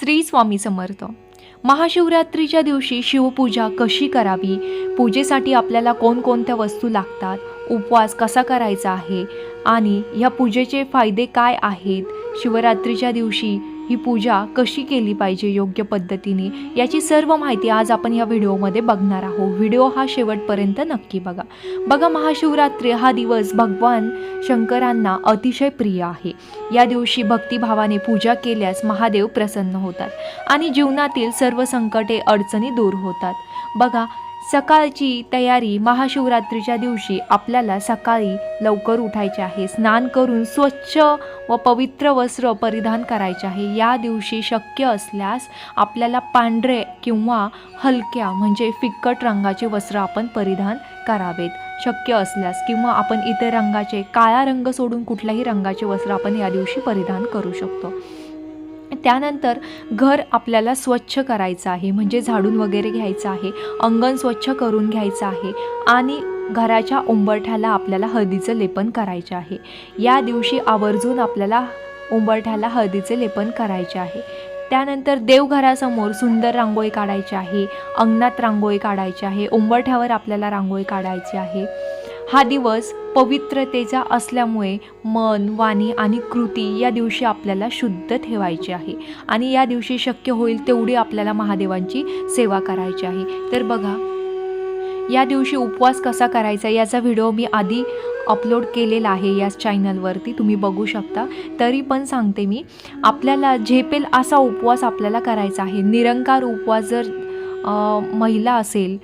श्री स्वामी समर्थ. महाशिवरात्रीच्या दिवशी शिवपूजा कशी करावी? पूजेसाठी आपल्याला कोणकोणत्या वस्तू लागतात? उपवास कसा करायचा आहे? आणि ह्या पूजेचे फायदे काय आहेत? शिवरात्रीच्या दिवशी ही पूजा कशी केली पाहिजे योग्य पद्धतीने याची सर्व माहिती आज आपण या व्हिडिओमध्ये बघणार आहोत. व्हिडिओ हा शेवटपर्यंत नक्की बघा. बघा महाशिवरात्री हा दिवस भगवान शंकरांना अतिशय प्रिय आहे. या दिवशी भक्तिभावाने पूजा केल्यास महादेव प्रसन्न होतात आणि जीवनातील सर्व संकटे अडचणी दूर होतात. बघा सकाळची तयारी महाशिवरात्रीच्या दिवशी आपल्याला सकाळी लवकर उठायचे आहे. स्नान करून स्वच्छ व पवित्र वस्त्र परिधान करायचे आहे. या दिवशी शक्य असल्यास आपल्याला पांढरे किंवा हलक्या म्हणजे फिक्कट रंगाचे वस्त्र आपण परिधान करावेत. शक्य असल्यास किंवा आपण इतर रंगाचे काळा रंग सोडून कुठल्याही रंगाचे वस्त्र आपण या दिवशी परिधान करू शकतो. त्यानंतर घर आपल्याला स्वच्छ करायचं आहे म्हणजे झाडून वगैरे घ्यायचं आहे अंगण स्वच्छ करून घ्यायचं आहे आणि घराच्या उंबरठ्याला आपल्याला हळदीचं लेपन करायचे आहे. या दिवशी आवर्जून आपल्याला उंबरठ्याला हळदीचे लेपन करायचे आहे. त्यानंतर देवघरासमोर सुंदर रांगोळी काढायची आहे अंगणात रांगोळी काढायची आहे उंबरठ्यावर आपल्याला रांगोळी काढायची आहे. हा दिवस पवित्रतेचा असल्यामुळे मन वाणी आणि कृती या दिवशी आपल्याला शुद्ध ठेवायची आहे. आणि या दिवशी शक्य होईल तेवढी आपल्याला महादेवांची सेवा करायची आहे. तर बघा या दिवशी उपवास कसा करायचा याचा व्हिडिओ मी आधी अपलोड केलेला आहे या चॅनलवरती तुम्ही बघू शकता. तरी पण सांगते मी आपल्याला झेपेल असा उपवास आपल्याला करायचा आहे. निरंकार उपवास जर महिला असेल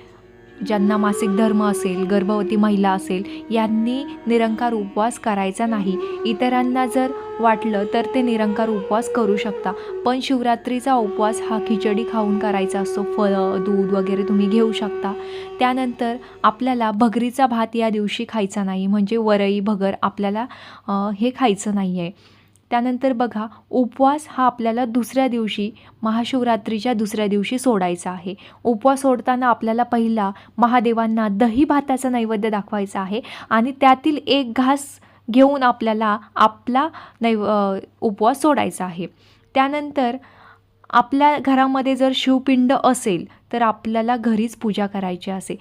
ज्यांना मासिक धर्म असेल गर्भवती महिला असेल यांनी निरंकार उपवास करायचा नाही. इतरांना जर वाटलं तर ते निरंकार उपवास करू शकता. पण शिवरात्रीचा उपवास हा खिचडी खाऊन करायचा असतो. फळं दूध वगैरे तुम्ही घेऊ शकता. त्यानंतर आपल्याला भगरीचा भात या दिवशी खायचा नाही. म्हणजे वरई भगर आपल्याला हे खायचं नाही आहे त्यानंतर बघा उपवास हा आपल्याला दुसऱ्या दिवशी महाशिवरात्रीच्या दुसऱ्या दिवशी सोडायचा आहे. उपवास सोडताना आपल्याला पहिला महादेवांना दही भाताचा नैवेद्य दाखवायचा आहे आणि त्यातील एक घास घेऊन आपल्याला आपला नैव उपवास सोडायचा आहे. त्यानंतर आपल्या घरामध्ये जर शिवपिंड असेल तर आपल्याला घरीच पूजा करायची असे.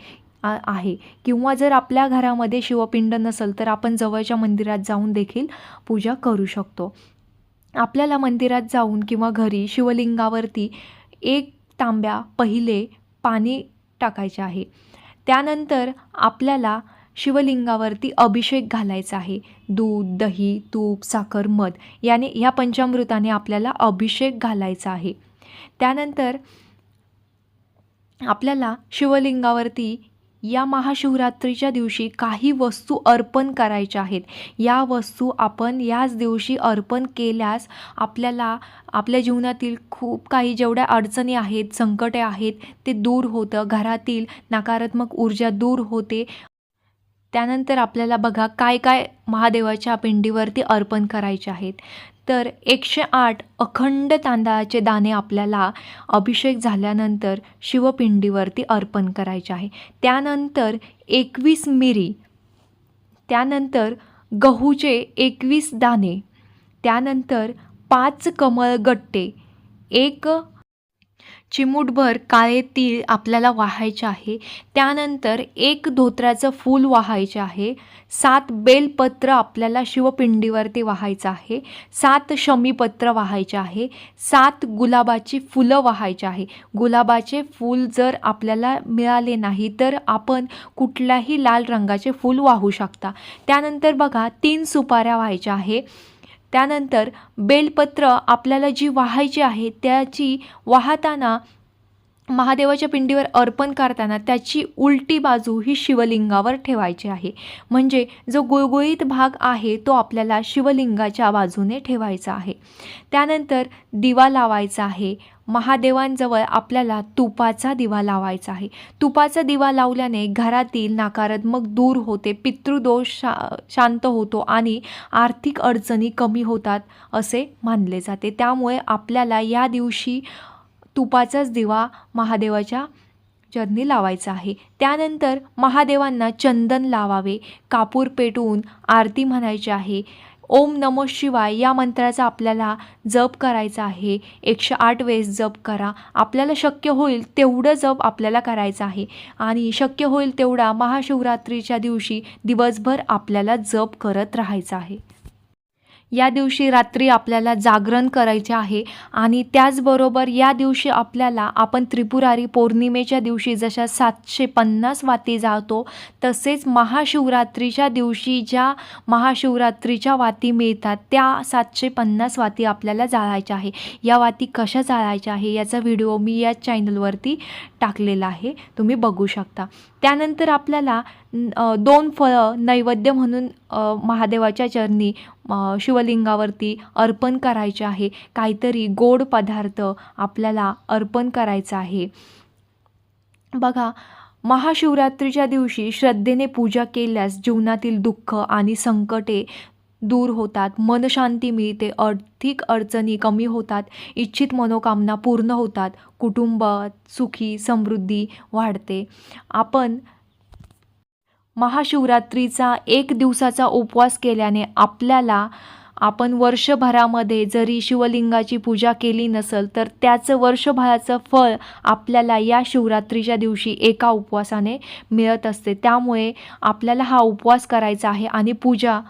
आहे. किंवा जर आपल्या घरामध्ये शिवपिंड नसेल तर आपण जवळच्या मंदिरात जाऊन देखील पूजा करू शकतो. आपल्याला मंदिरात जाऊन किंवा घरी शिवलिंगावरती एक तांब्या पहिले पाणी टाकायचे आहे. त्यानंतर आपल्याला शिवलिंगावरती अभिषेक घालायचा आहे. दूध दही तूप साखर मध याने ह्या पंचामृताने आपल्याला अभिषेक घालायचा आहे. त्यानंतर आपल्याला शिवलिंगावरती या महाशिवरात्रीच्या दिवशी काही वस्तू अर्पण करायच्या आहेत. या वस्तू आपण याच दिवशी अर्पण केल्यास आपल्याला आपल्या जीवनातील खूप काही जेवढ्या अडचणी आहेत संकटे आहेत ते दूर होतं. घरातील नकारात्मक ऊर्जा दूर होते. त्यानंतर आपल्याला बघा काय काय महादेवाच्या पिंडीवरती अर्पण करायचे आहेत. तर एकशे आठ अखंड तांदळाचे दाणे आपल्याला अभिषेक झाल्यानंतर शिवपिंडीवरती अर्पण करायचे आहे. त्यानंतर एकवीस मिरी त्यानंतर गहूचे एकवीस दाणे त्यानंतर पाच कमळगट्टे एक चिमूटभर काळे तीळ आपल्याला वाहायचे आहे. त्यानंतर एक धोत्र्याचं फूल वाहायचे आहे. सात बेलपत्र आपल्याला शिवपिंडीवरती वाहायचं आहे. सात शमीपत्र वाहायचे आहे. सात गुलाबाची फुलं वाहायची आहे. गुलाबाचे फूल जर आपल्याला मिळाले नाही तर आपण कुठल्याही लाल रंगाचे फूल वाहू शकता. त्यानंतर बघा तीन सुपाऱ्या व्हायच्या आहे. त्यानंतर बेलपत्र आपल्याला जी वाहायची आहे त्याची वाहताना महादेवाच्या पिंडीवर अर्पण करताना त्याची उलटी बाजू ही शिवलिंगावर ठेवायची आहे. म्हणजे जो गुळगुळीत भाग आहे तो आपल्याला शिवलिंगाच्या बाजूने ठेवायचा आहे. त्यानंतर दिवा लावायचा आहे. महादेवांजवळ आपल्याला तुपाचा दिवा लावायचा आहे. तुपाचा दिवा लावल्याने घरातील नकारात्मक दूर होते पितृदोष शा शांत होतो आणि आर्थिक अडचणी कमी होतात असे मानले जाते. त्यामुळे आपल्याला या दिवशी तुपाचाच दिवा महादेवाच्या चरणी लावायचा आहे. त्यानंतर महादेवांना चंदन लावावे. कापूर पेटवून आरती म्हणायची आहे. ओम नमो शिवाय या मंत्राचा आपल्याला जप करायचा आहे. एकशे आठ वेळेस जप करा. आपल्याला शक्य होईल तेवढं जप आपल्याला करायचं आहे. आणि शक्य होईल तेवढा महाशिवरात्रीच्या दिवशी दिवसभर आपल्याला जप करत राहायचं आहे. या दिवशी रात्री आपल्याला जागरण करायचे आहे आणि त्याचबरोबर या दिवशी आपल्याला आपण त्रिपुरारी पौर्णिमेच्या दिवशी जशा सातशे पन्नास वाती जातो तसेच महाशिवरात्रीच्या दिवशी ज्या महाशिवरात्रीच्या वाती मिळतात त्या सातशे पन्नास वाती आपल्याला जाळायच्या आहे. या वाती कशा जाळायच्या आहे याचा व्हिडिओ मी या चॅनलवरती टाकलेला आहे. तुम्ही बघू शकता. त्यानंतर आपल्याला दोन फळं नैवेद्य म्हणून महादेवाच्या चरणी शिवलिंगावरती अर्पण करायचे आहे. काहीतरी गोड पदार्थ आपल्याला अर्पण करायचं आहे. बघा महाशिवरात्रीच्या दिवशी श्रद्धेने पूजा केल्यास जीवनातील दुःख आणि संकटे दूर होतात. मनशांती मिळते आर्थिक अडचणी कमी होतात इच्छित मनोकामना पूर्ण होतात कुटुंब सुखी समृद्धी वाढते. आपण महाशिवरात्रीचा एक दिवसाचा उपवास केल्याने आपल्याला आपण वर्षभरामध्ये जरी शिवलिंगाची पूजा केली नसेल तर त्याचं वर्षभराचं फळ आपल्याला या शिवरात्रीच्या दिवशी एका उपवासाने मिळत असते. त्यामुळे आपल्याला हा उपवास करायचा आहे आणि पूजा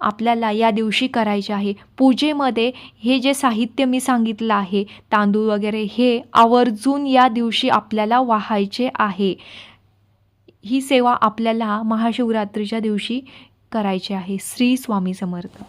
आपल्याला या दिवशी करायची आहे. पूजेमध्ये हे जे साहित्य मी सांगितलं आहे तांदूळ वगैरे हे आवर्जून या दिवशी आपल्याला वाहायचे आहे. ही सेवा आपल्याला महाशिवरात्रीच्या दिवशी करायची आहे. श्री स्वामी समर्थ.